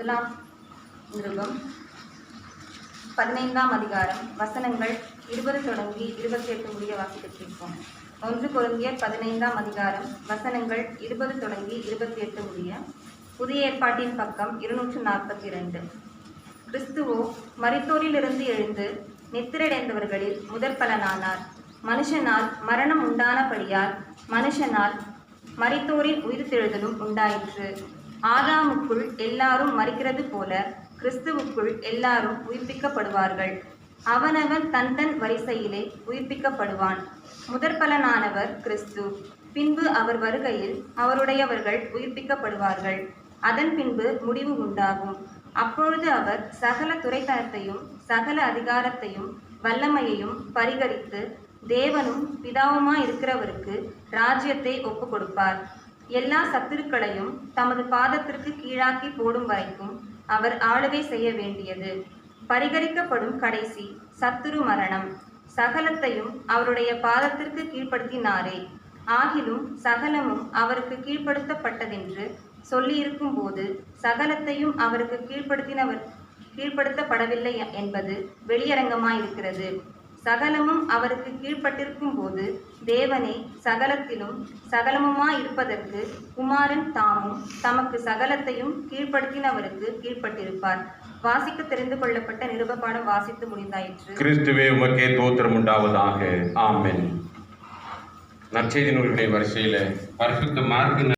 முதலாம் நிருபம் பதினைந்தாம் அதிகாரம். வசனங்கள் இருபது தொடங்கி இருபத்தி எட்டு முடிய வாசிக்க ஒன்று கொரிந்தியர் பதினைந்தாம் அதிகாரம். வசனங்கள் இருபது தொடங்கி இருபத்தி எட்டு முடிய. புதிய ஏற்பாட்டின் பக்கம் இருநூற்று நாற்பத்தி இரண்டு கிறிஸ்துவோ மரித்தோரிலிருந்து எழுந்து நித்திரடைந்தவர்களில் முதற் பலனானார் மனுஷனால் மரணம் உண்டானபடியால் மனுஷனால் மரித்தோரின் உயிர்த்தெழுதலும் உண்டாயிற்று. ஆதாமுக்குள் எல்லாரும் மறிக்கிறது போல கிறிஸ்துவுக்குள் எல்லாரும் உயிர்ப்பிக்கப்படுவார்கள். அவனவன் தன் தன் வரிசையிலே உயிர்ப்பிக்கப்படுவான். முதற்பலனானவர் கிறிஸ்து. பின்பு அவர் வருகையில் அவருடையவர்கள் உயிர்ப்பிக்கப்படுவார்கள். அதன் பின்பு முடிவு உண்டாகும். அப்பொழுது அவர் சகல துறைத்தனத்தையும் சகல அதிகாரத்தையும் வல்லமையையும் பரிகரித்து தேவனும் பிதாவுமாய் இருக்கிறவருக்கு ராஜ்யத்தை ஒப்பு கொடுப்பார் எல்லா சத்துருக்களையும் தமது பாதத்திற்கு கீழாக்கி போடும் வரைக்கும் அவர் ஆளுகை செய்ய வேண்டியது. பரிகரிக்கப்படும் கடைசி சத்துரு மரணம். சகலத்தையும் அவருடைய பாதத்திற்கு கீழ்ப்படுத்தினாரே. ஆகிலும் சகலமும் அவருக்கு கீழ்ப்படுத்தப்பட்டதென்று சொல்லியிருக்கும் போது சகலத்தையும் அவருக்கு கீழ்ப்படுத்தினவர் கீழ்ப்படுத்தப்படவில்லை என்பது வெளியரங்கமாயிருக்கிறது. சகலமும் அவருக்கு கீழ்ப்பட்டிருக்கும் போது தேவனே சகலத்திலும் சகலமுமாய் இருப்பதற்கு குமாரன் தாமும் தமக்கு சகலத்தையும் கீழ்ப்படுத்தினவருக்கு கீழ்ப்பட்டிருப்பார். வாசிக்க தெரிந்து கொள்ளப்பட்ட நிருபப்பாடம் வாசித்து முடிந்தாயிற்று. கிறிஸ்துவே உமக்கே தோத்திரம் உண்டாவதாக. ஆமென். நற்செய்தி நூல்களின் வரிசையில் பரிசுத்த மார்க்கு